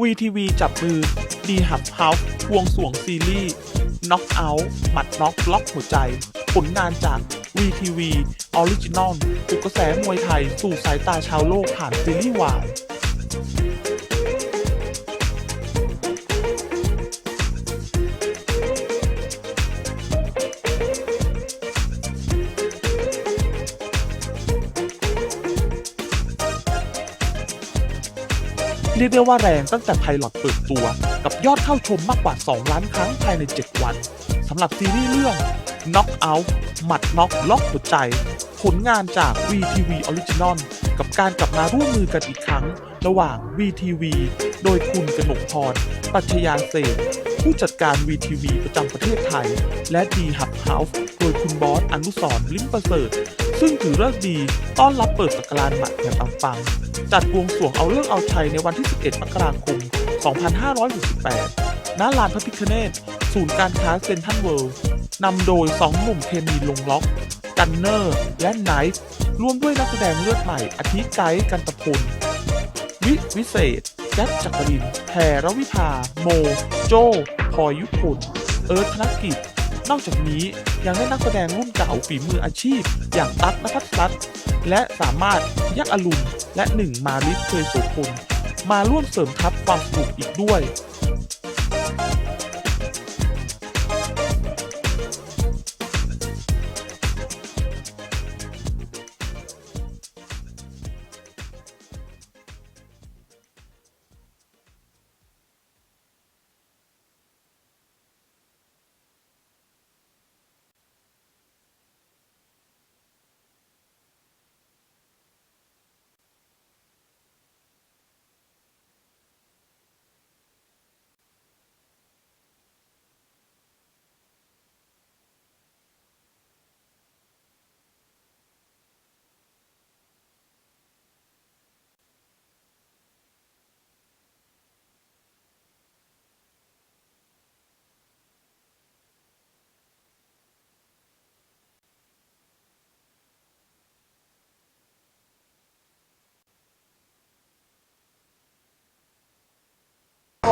วีทีวีจับมือ ดีหับเฮาส์วงสวงซีรีส์น็อกเอาต์หมัดน็อกล็อกหัวใจ ผลงานจากวีทีวีออริจินอลปลุกกระแสมวยไทยสู่สายตาชาวโลกผ่านซีรีส์วาย เรียกได้ว่าแรงตั้งแต่ไพลอตเปิดตัว กับยอดเข้าชมมากกว่า 2 ล้านครั้งภายใน 7 วันสำหรับซีรีส์เรื่อง Knock Out หมัดน็อกล็อกหัวใจ ผลงานจาก VTV Original กับการกลับมาร่วมมือกันอีกครั้ง ระหว่าง VTV โดยคุณกนกพร ปัชญาเศษผู้จัดการ VTV ประจำประเทศไทย และ D Hub House โดยคุณบอสอนุสรลิ้มประเสริฐ ซึ่งถือเลิกดีต้อนรับเปิดสักราชใหม่แบบปังๆจัดบวงสรวงเอาเลิกษ์เอาชัยในวันที่ 11 มกราคม 2568 ณ ลานพระพิฆเนศศูนย์การค้าเซ็นทรัลเวิลด์นำโดย 2 หนุ่มเคมีลงล็อก กันเนอร์ และไนท์ร่วมด้วยนักแสดงเลือดใหม่อาทิไกด์กันตะพลวิวิเศษแจ็คจักรินแพรรวิภา โม โจพอยยุพลเอิร์ธธนกิจ นอกจากนี้ยังได้นักแสดงรุ่นเก่าฝีมืออาชีพ อย่างตั๊กนภัสรัตน์และสามารถยักษ์อรุณและหนึ่งมาลิสเคยโสพลมาร่วมเสริมทัพความสนุกอีกด้วย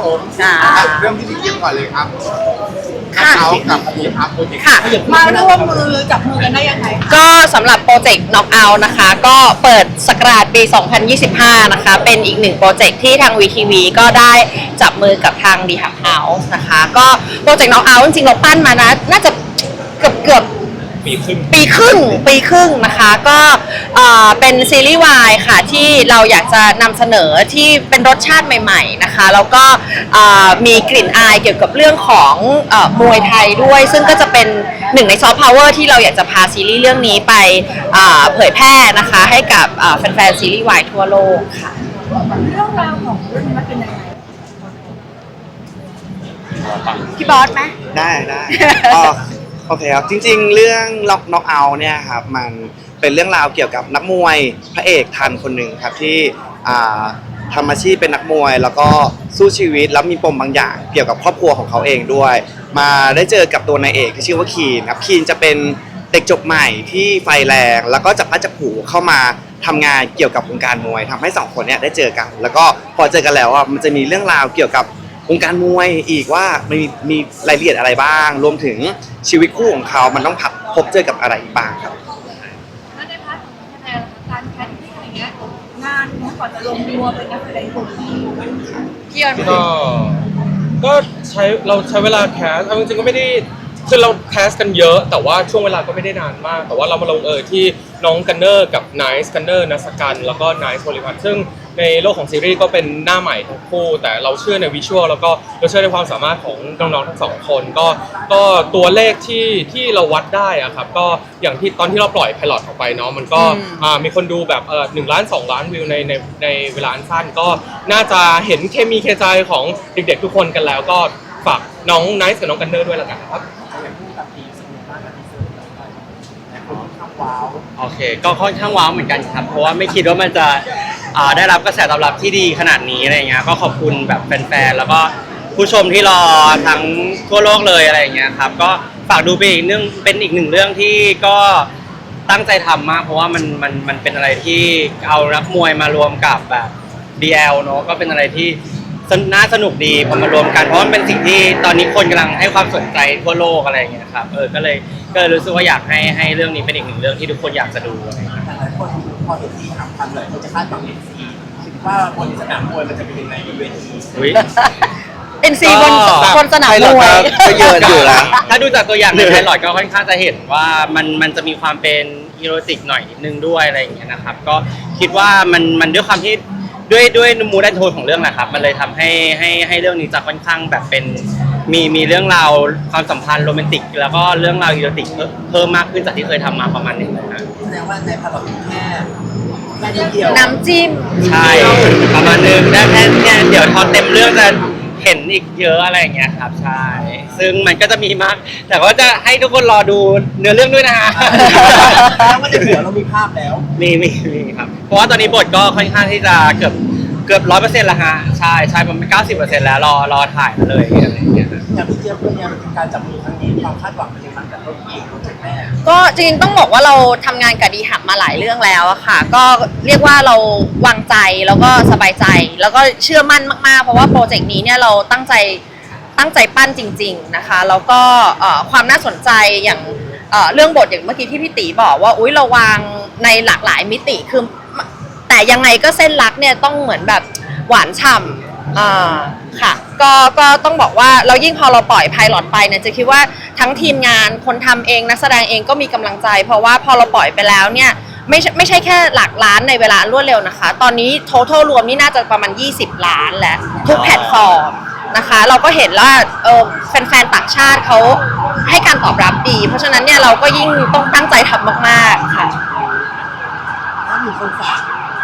ผมจ้าเริ่มที่พี่เจี๊ยบก่อนเลยครับค่ะ เขากับพีพับโปรเจกต์ค่ะ มาร่วมมือจับมือกันได้ยังไงคะก็สำหรับโปรเจกต์ Knock Out นะคะ ก็เปิดสกราชปี 2025 นะคะ เป็นอีกหนึ่งโปรเจกต์ที่ทาง VTV ก็ได้จับมือกับทาง d h u b House นะคะ ก็โปรเจกต์ Knock Out จริงๆ เราปั้นมานะ น่าจะเกือบเกือบ ปีครึ่งปีครึ่งปีครึ่งนะคะ ก็ เอ่อเป็นซีรีส์วายค่ะที่เราอยากจะนำเสนอที่เป็นรสชาติใหม่ๆนะคะแล้วก็เอ่อมีกลิ่นอายเกี่ยวกับเรื่องของเอ่อมวยไทยด้วย ซึ่งก็จะเป็นหนึ่งในซอฟต์พาวเวอร์ที่เราอยากจะพาซีรีส์เรื่องนี้ไปเอ่อเผยแพร่นะคะให้กับเอ่อแฟนๆซีรีส์วายทั่วโลกค่ะ เรื่องราวของเรื่องนี้มันเป็นยังไงพี่บอสไหม ได้ได้อ๋อโอเคครับจริง ๆ เรื่องล็อกน็อกเอาเนี่ยครับมัน เป็นเรื่องราวเกี่ยวกับนักมวยพระเอกทันคนหนึ่งครับที่ทำอาชีพเป็นนักมวย แล้วก็สู้ชีวิตแล้วมีปมบางอย่าง เกี่ยวกับครอบครัวของเขาเองด้วย มาได้เจอกับตัวนายเอกที่ชื่อว่าคีนครับคีนจะเป็นเด็กจบใหม่ที่ไฟแรง แล้วก็จับพัดจับผูเข้ามาทำงานเกี่ยวกับวงการมวยทำให้สองคนเนี่ยได้เจอกัน แล้วก็พอเจอกันแล้วอะมันจะมีเรื่องราวเกี่ยวกับวงการมวยอีกว่ามีมีรายละเอียดอะไรบ้าง รวมถึงชีวิตคู่ของเขา มันต้องพับพบเจอกับอะไรบ้างครับ ก่อนจะลงตัวเป็นนักแสดงคนที่พี่ออนก็ก็ใช้เราใช้เวลาแคสเอาจริงๆก็ไม่ได้คือเราแคสกันเยอะ แต่ว่าช่วงเวลาก็ไม่ได้นานมาก แต่ว่าเรามาลงเอยที่น้องกันเนอร์กับไนซ์กันเนอร์นัสกันแล้วก็ไนซ์โพลิพัทซึ่ง ในโลกของซีรีส์ก็เป็นหน้าใหม่ทั้งคู่ แต่เราเชื่อในวิชวลแล้วก็เราเชื่อในความสามารถของน้องๆทั้งสองคน ก็ก็ตัวเลขที่ที่เราวัดได้อะครับก็อย่างที่ตอนที่เราปล่อยไพลอตออกไปเนาะมันก็อ่ามีคนดูแบบเออหนึ่งล้านสองล้านวิวในในในเวลาอันสั้น ก็น่าจะเห็นเคมีเคใจของเด็กๆทุกคนกันแล้วก็ฝากน้องไนซ์กับน้องกันเนอร์ด้วยละกันครับโอเค ก็ค่อนข้างว้าวเหมือนกันครับ เพราะว่าไม่คิดว่ามันจะ อ่าได้รับกระแสตอบรับที่ดีขนาดนี้อะไรเงี้ยก็ขอบคุณแบบแฟนๆแล้วก็ผู้ชมที่รอทั้งทั่วโลกเลยอะไรเงี้ยครับก็ฝากดูไปอีกเรื่องเป็นอีกหนึ่งเรื่องที่ก็ตั้งใจทำมาก เพราะว่ามันมันมันเป็นอะไรที่เอานักมวยมารวมกับแบบ DL เนอะก็เป็นอะไรที่น่าสนุกดีพอมารวมกันเพราะมันเป็นสิ่งที่ตอนนี้คนกำลังให้ความสนใจทั่วโลกอะไรอย่างเงี้ยครับเออก็เลยก็เลยรู้สึกว่าอยากให้ให้เรื่องนี้เป็นอีกหนึ่งเรื่องที่ทุกคนอยากจะดูอะไรอย่างเงี้ย คนพอเห็นที่ทำทำเลยคนจะคาดหวังเห็นซีคิดว่าบนสนามมวยมันจะเป็นยังไงบนเวทีอุ๊ยเป็นซีบนก็ บนสนามไพลมอตวยก็เยอะอยู่นะ ถ้าดูจากตัวอย่างในไพลอตก็ค่อนข้างจะเห็นว่ามันมันจะมีความเป็นอีโรติกหน่อยนิดนึงด้วยอะไรอย่างเงี้ยนะครับ ก็คิดว่ามันมันด้วยความที่ด้วยด้วยมูดแอนโทนของเรื่องนะครับ มันเลยทำให้ให้ให้เรื่องนี้จะค่อนข้างแบบเป็น มีมีเรื่องราวความสัมพันธ์โรแมนติก แล้วก็เรื่องราวอีโรติกเพิ่มเพิ่มมากขึ้นจากที่เคยทำมาประมาณหนึงนะแสดงว่าในพาราดแค่แค่นิดเดียวน้ำจิ้ม ใช่ประมาณนึงได้แค่เนี่ยเดี๋ยวทอเต็มเรื่องจะเห็นอีกเยอะอะไรอย่างเงี้ยครับใช่ซึ่งมันก็จะมีมาก แต่ว่าจะให้ทุกคนรอดูเนื้อเรื่องด้วยนะฮะแล้วว่าในหัวเรามีภาพแล้ว มีมีมีครับ เพราะว่าตอนนี้บทก็ค่อนข้างที่จะเกือบ เกือบร้อยเปอร์เซ็นต์ละฮะใช่ใช่มันเก้าสิบเปอร์เซ็นต์แล้วรอรอถ่ายเลยอะไรอย่างเงี้ยอย่างพี่เจี๊ยบเพื่อนเนี่ยการจับมือครั้งนี้ความคาดหวังมันจะมาจากต้นเองต้นจากแม่ก็จริงๆต้องบอกว่าเราทำงานกับดีหับมาหลายเรื่องแล้วอะค่ะ ก็เรียกว่าเราวางใจแล้วก็สบายใจ แล้วก็เชื่อมั่นมากๆ เพราะว่าโปรเจกต์นี้เนี่ยเราตั้งใจตั้งใจปั้นจริง ๆนะคะ แล้วก็เอ่อความน่าสนใจอย่างเอ่อเรื่องบทอย่างเมื่อกี้ที่พี่ตีบอกว่าอุ้ยเราวางในหลากหลายมิติคือ ยังไงก็เส้นรักเนี่ยต้องเหมือนแบบหวานฉ่ำอ่าค่ะก็ก็ต้องบอกว่าเรายิ่งพอเราปล่อยไพลอตไปเนี่ยจะคิดว่าทั้งทีมงานคนทำเองนักแสดงเองก็มีกำลังใจ เพราะว่าพอเราปล่อยไปแล้วเนี่ยไม่ใช่ไม่ใช่แค่หลักล้านในเวลารวดเร็วนะคะ ตอนนี้ total รวมนี่น่าจะประมาณ 20 ล้านแล้วทุกแพลตฟอร์มนะคะ เราก็เห็นว่าเออแฟนๆต่างชาติเขาให้การตอบรับดี เพราะฉะนั้นเนี่ยเราก็ยิ่งต้องตั้งใจทำมากๆค่ะถ้ามีคนฝาก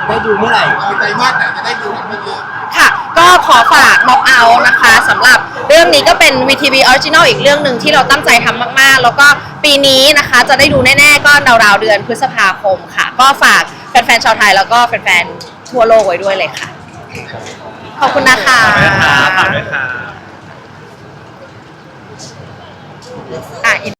ได้ดูเมื่อไหร่ใจมากแต่จะได้ดูกันไม่เยอะค่ะ ก็ขอฝากม็อกเอานะคะสำหรับเรื่องนี้ก็เป็น VTV Original อีกเรื่องหนึ่งที่เราตั้งใจทำมากๆ แล้วก็ปีนี้นะคะจะได้ดูแน่ๆ ก็ราวๆเดือนพฤษภาคมค่ะ ก็ฝากแฟนๆชาวไทยแล้วก็แฟนๆทั่วโลกไว้ด้วยเลยค่ะ ขอบคุณนะคะ ฝากด้วยครับอะอิน